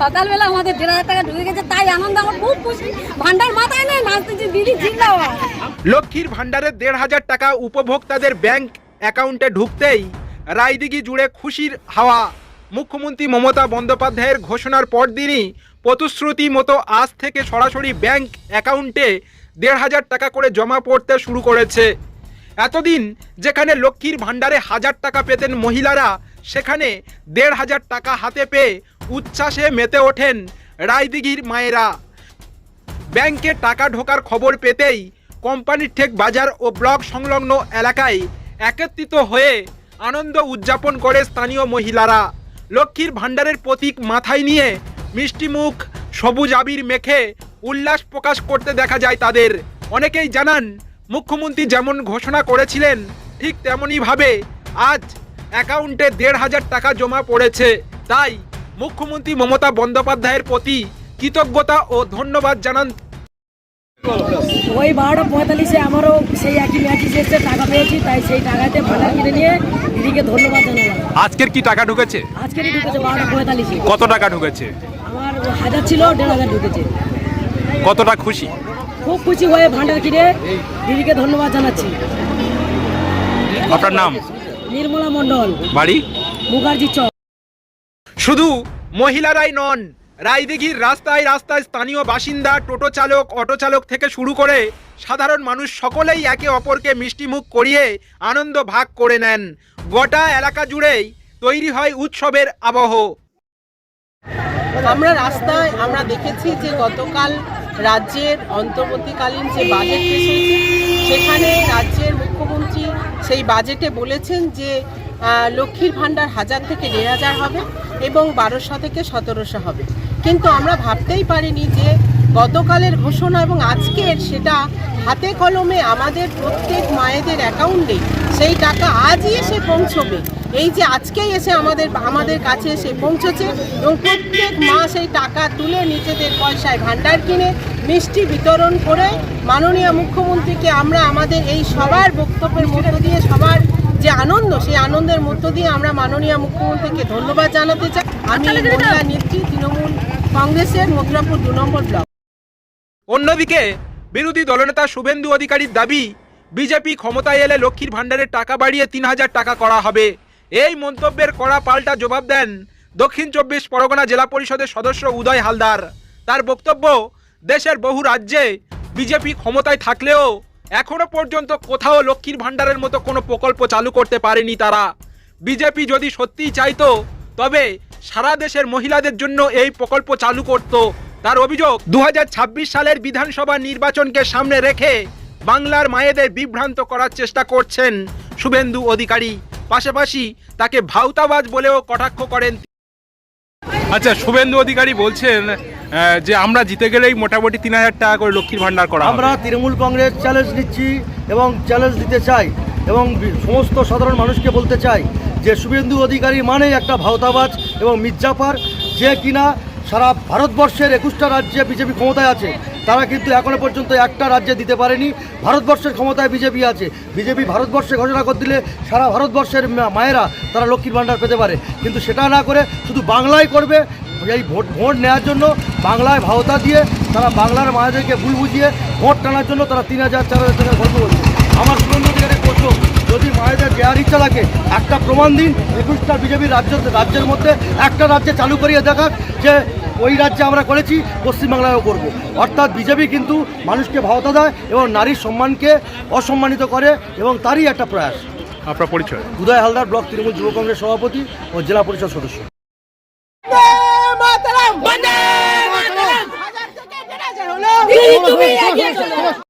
সকালবেলা আমাদের দেড় হাজার টাকা ঢুকে গেছে, তাই আনন্দ আমার খুব খুশি। ভান্ডার মাথায় নেই নাচতেছি দিদি জিন্দাবাদ। লক্ষ্মীর ভাণ্ডারের দেড় হাজার টাকা উপভোক্তাদের ব্যাংক অ্যাকাউন্টে ঢুকতেই রায়দিঘি জুড়ে খুশির হাওয়া। মুখ্যমন্ত্রী মমতা বন্দ্যোপাধ্যায়ের ঘোষণার পরদিনই প্রতিশ্রুতি মতো আজ থেকে সরাসরি ব্যাংক অ্যাকাউন্টে দেড় হাজার টাকা করে জমা পড়তে শুরু করেছে। এতদিন যেখানে লক্ষ্মীর ভাণ্ডারে হাজার টাকা পেতেন মহিলারা, সেখানে দেড় হাজার টাকা হাতে পেয়ে উচ্ছ্বাসে মেতে ওঠেন রায়দিঘির মায়েরা। ব্যাংকে টাকা ঢোকার খবর পেতেই কোম্পানির ঠেক বাজার ও ব্লক সংলগ্ন এলাকায় একত্রিত হয়ে আনন্দ উদযাপন করে স্থানীয় মহিলারা। লক্ষ্মীর ভাণ্ডারের প্রতীক মাথায় নিয়ে মিষ্টিমুখ সবুজ আবির মেখে উল্লাস প্রকাশ করতে দেখা যায় তাদের। অনেকেই জানান, মুখ্যমন্ত্রী যেমন ঘোষণা করেছিলেন, ঠিক তেমনইভাবে আজ অ্যাকাউন্টে দেড় হাজার টাকা জমা পড়েছে। তাই মুখ্যমন্ত্রী মমতা বন্দ্যোপাধ্যায়ের প্রতি কৃতজ্ঞতা ও ধন্যবাদ জানান। ওই বারোটা পঁয়তাল্লিশে আমারও সেই একই ম্যাচই এসেছে টাকা পেয়েছি তাই সেই টাকাতে ভাড়া কিনে নিয়ে দিদিকে ধন্যবাদ জানালাম। আজকের কি টাকা ঢুকেছে? আজকেরই ঢুকেছে বারোটা পঁয়তাল্লিশে। কত টাকা ঢুকেছে? আমার হাজার ছিল দেড় হাজার ঢুকেছে। কতটা খুশি? খুব খুশি হয়ে ভান্ডার কিনে দিদিকে ধন্যবাদ জানাচ্ছি। আপনার নাম? নির্মলা মণ্ডল। বাড়ি? মুখার্জি চক। শুধু মহিলারাই নন। রায়দিঘির রাস্তায় রাস্তায় স্থানীয় বাসিন্দা, টোটো চালক, অটো চালক থেকে শুরু করে সাধারণ মানুষ সকলেই একে অপরকে মিষ্টিমুখ করিয়ে আনন্দ ভাগ করে নেন। গোটা এলাকা জুড়েই তৈরি হয় উৎসবের আবহ। আমরা রাস্তায়, আমরা দেখেছি যে গতকাল রাজ্যের অন্তর্বর্তীকালীন যে বাজেট সেখানে রাজ্যের মুখ্যমন্ত্রী সেই বাজেটে বলেছেন যে লক্ষ্মীর ভাণ্ডার হাজার থেকে দেড় হাজার হবে এবং বারোশো থেকে সতেরোশো হবে। কিন্তু আমরা ভাবতেই পারিনি যে গতকালের ঘোষণা এবং আজকের সেটা হাতে কলমে আমাদের প্রত্যেক মায়েদের অ্যাকাউন্টে সেই টাকা আজই এসে পৌঁছবে। এই যে আজকেই এসে আমাদের আমাদের কাছে এসে পৌঁছেছে এবং প্রত্যেক মা সেই টাকা তুলে নিজেদের পয়সায় ভাণ্ডার কিনে মিষ্টি বিতরণ করে মাননীয় মুখ্যমন্ত্রীকে আমরা আমাদের এই সবার বক্তব্যের মধ্য দিয়ে সবার যে আনন্দ সেই আনন্দের মধ্য দিয়ে আমরা মাননীয় মুখ্যমন্ত্রীকে ধন্যবাদ জানাতে চাই। আমি মহিলা নেত্রী তৃণমূল কংগ্রেসের মথুরাপুর দু নম্বর ব্লক। অন্যদিকে বিরোধী দলনেতা শুভেন্দু অধিকারীর দাবি বিজেপি ক্ষমতায় এলে লক্ষ্মীর ভাণ্ডারের টাকা বাড়িয়ে তিন হাজার টাকা করা হবে। এই মন্তব্যের কড়া পাল্টা জবাব দেন দক্ষিণ চব্বিশ পরগনা জেলা পরিষদের সদস্য উদয় হালদার। তার বক্তব্য দেশের বহু রাজ্যে বিজেপি ক্ষমতায় থাকলেও এখনও পর্যন্ত কোথাও লক্ষ্মীর ভাণ্ডারের মতো কোনো প্রকল্প চালু করতে পারেনি তারা। বিজেপি যদি সত্যিই চাইতো, তবে সারা দেশের মহিলাদের জন্য এই প্রকল্প চালু করত। তার অভিযোগ দু হাজার ছাব্বিশ সালের বিধানসভা নির্বাচনকে সামনে রেখে বাংলার মায়েদের বিভ্রান্ত করার চেষ্টা করছেন শুভেন্দু অধিকারী। পাশাপাশি তাকে ভাউতাবাজ বলেও কটাক্ষ করেন আচ্ছা শুভেন্দু অধিকারী বলছেন যে আমরা জিতে গেলেই মোটামুটি তিন হাজার টাকা করে লক্ষ্মীর ভাণ্ডার করা আমরা তৃণমূল কংগ্রেস চ্যালেঞ্জ নিচ্ছি এবং চ্যালেঞ্জ দিতে চাই এবং সমস্ত সাধারণ মানুষকে বলতে চাই যে শুভেন্দু অধিকারী মানেই একটা ভাওতাবাজ এবং মির্জাফার যে কিনা সারা ভারতবর্ষের একুশটা রাজ্যে বিজেপি ক্ষমতায় আছে তারা কিন্তু এখনও পর্যন্ত একটা রাজ্যে দিতে পারেনি। ভারতবর্ষের ক্ষমতায় বিজেপি আছে। বিজেপি ভারতবর্ষে ঘোষণা করে দিলে সারা ভারতবর্ষের মায়েরা তারা লক্ষ্মীর ভাণ্ডার পেতে পারে। কিন্তু সেটা না করে শুধু বাংলায় করবে এই ভোট ভোট নেওয়ার জন্য বাংলায় ভাওতা দিয়ে তারা বাংলার মায়েদেরকে ভুল বুঝিয়ে ভোট টানার জন্য তারা তিন হাজার চার হাজার টাকা গল্প করছে। আমার সুরেন্দ্র অধিকারী প্রশ্ন যদি মায়েদের দেওয়ার ইচ্ছা থাকে একটা প্রমাণ দিন একুশটা বিজেপির রাজ্য রাজ্যের মধ্যে একটা রাজ্যে চালু করিয়ে দেখাক যে ওই রাজ্যে আমরা করেছি পশ্চিমবাংলায়ও করব। অর্থাৎ বিজেপি কিন্তু মানুষকে ভাওতা দেয় এবং নারীর সম্মানকে অসম্মানিত করে এবং তারই একটা প্রয়াস। আপনার পরিচয়? উদয় হালদার ব্লক তৃণমূল যুব কংগ্রেস সভাপতি ও জেলা পরিষদ সদস্য দিদি তুমি